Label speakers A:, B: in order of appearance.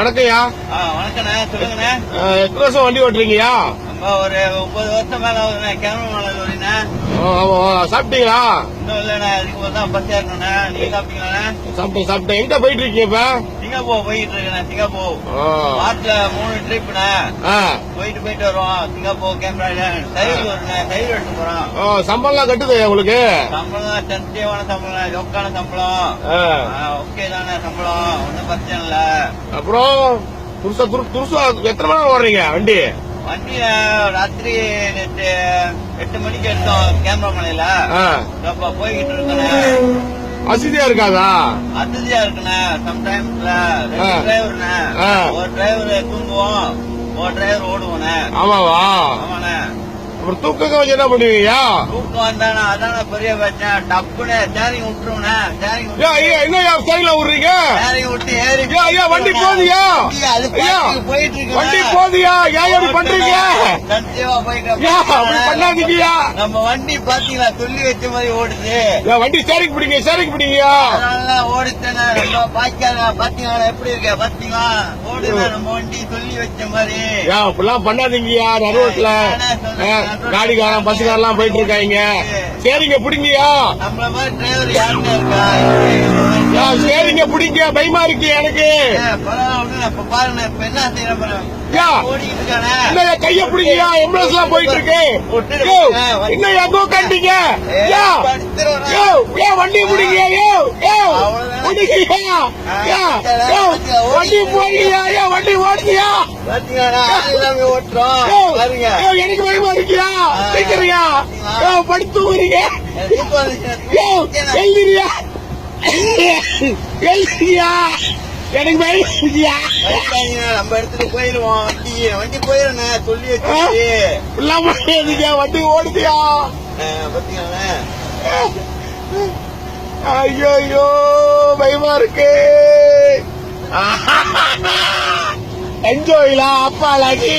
A: வணக்கம்யா.
B: ஆ, வணக்கண்ணே சொல்லுங்கண்ணே.
A: எத்தனை வருஷம் வண்டி ஓட்டுறீங்கயா
B: ஒரு ஒன்பது வருஷம் மேல ஆகுதுண்ணே கேமரா மேல
A: ஆ, சாப்பிட்டீங்களா?
B: இன்னும் இல்லண்ணே அதுக்கு தான் பஸ் ஏறணுண்ணே. நீங்க சாப்பிட்டீங்களாண்ணே?
A: சாப்பிட்டேன் சாப்பிட்டேன். எங்க போயிட்டு இருக்கீங்க இப்ப?
B: சிங்கப்பூர் போயிட்டு இருக்கேண்ணே சிங்கப்பூர். மார்ச்ல மூணு ட்ரிப்ண்ணே. போயிட்டு போயிட்டு வருவோம். சிங்கப்பூர் கேமரா தயிர் வருண்ணே தயிர் எடுத்து போறோம்.
A: ஆ, சம்பளம்லாம் கட்டுது உங்களுக்கு?
B: சம்பளம் சென்சிட்டிவான சம்பளம். ஜொக்கான சம்பளம். ஓகே தானே சம்பளம். ஒன்றும் பிரச்சனை இல்ல.
A: அப்புறம் துருசா துரு- துருசா எத்தனை மணி ஓடுறீங்க வண்டி?
B: வண்டிய ராத்திரி எட்டு மணிக்கு எடுத்தோம் கேமரா மலையில போய்கிட்டு இருக்கேண்ணே.
A: வசதியா இருக்காதா?
B: அசதியா இருக்குண்ணே. சம்டைம்ஸ்ல. டிரைவர்ண்ணே. ஒரு டிரைவர் தூங்குவோம். ஒரு டிரைவர் ஓடுவோண்ணே.
A: ஆமாவா?
B: ஆமாண்ணே.
A: அப்புறம் தூக்கங்க வச்சு என்ன பண்ணுவீங்க?
B: தூக்கம் வந்தானே அதானே பெரிய பிரச்சனை. டப்புன்னு ஸ்டேரிங் விட்டுருவோண்ணே.
A: ஐயா என்ன சைட்ல விடுறீங்க?
B: ஸ்டேரிங் விட்டு
A: ஐயா ஐயா வண்டி போதியா
B: போயிட்டு இருக்கு
A: வண்டி போதியா ஏன் இப்படி பண்றீங்க. அப்படி பண்ணாதீங்கயா
B: நம்ம வண்டி பாத்தீங்களா? சொல்லி வச்ச மாதிரி ஓடுது.
A: வண்டி சேரிக்கு பிடிங்க சேரிக்கு பிடிங்கயா
B: ஓடித்தேனே நம்ம பாய்க்காத பாத்தீங்களா? எப்படி இருக்க? பாத்தீங்களா? ஓடுது நம்ம வண்டி சொல்லி வச்ச மாதிரி.
A: அப்படிலாம் பண்ணாதீங்கயா நடுவோட்ல காடிக்காரன் பஸ்ஸுக்காரெல்லாம் போயிட்டு இருக்காங்க சரிங்க பிடிங்கயா? சரிங்க பிடிங்க பயமா இருக்கு எனக்கு.
B: என்ன
A: கைய பிடிங்கயா? எம்புலன்ஸ் எல்லாம் போயிட்டு இருக்கு. யோ, என்னய்யா தூக்காண்டீங்க ஏன் வண்டி பிடிங்க யோ யோ பிடிங்கயா யா யோ வண்டி போறீங்க யோ வண்டி ஓடுதியா
B: பாத்தீங்களா? ஆள் இல்லாம ஓட்டுறோம்.
A: யோ,
B: பாருங்க.
A: யோ, எனக்கு பயமா இருக்கியா சீக்கிரியா யோ படுத்து தூங்குறீங்க எழுதிரியா எழுதிரியா எனக்கு
B: பயப்படாதீங்க, நம்ம இடத்துல போயிருவோம். வண்டி வண்டி போயிடும் சொல்லி வச்சு
A: வண்டி ஓடுதியா?
B: பாத்தீங்களா?
A: ஐயோ பயமா இருக்கு. என்ஜாய்லா அப்பா லகி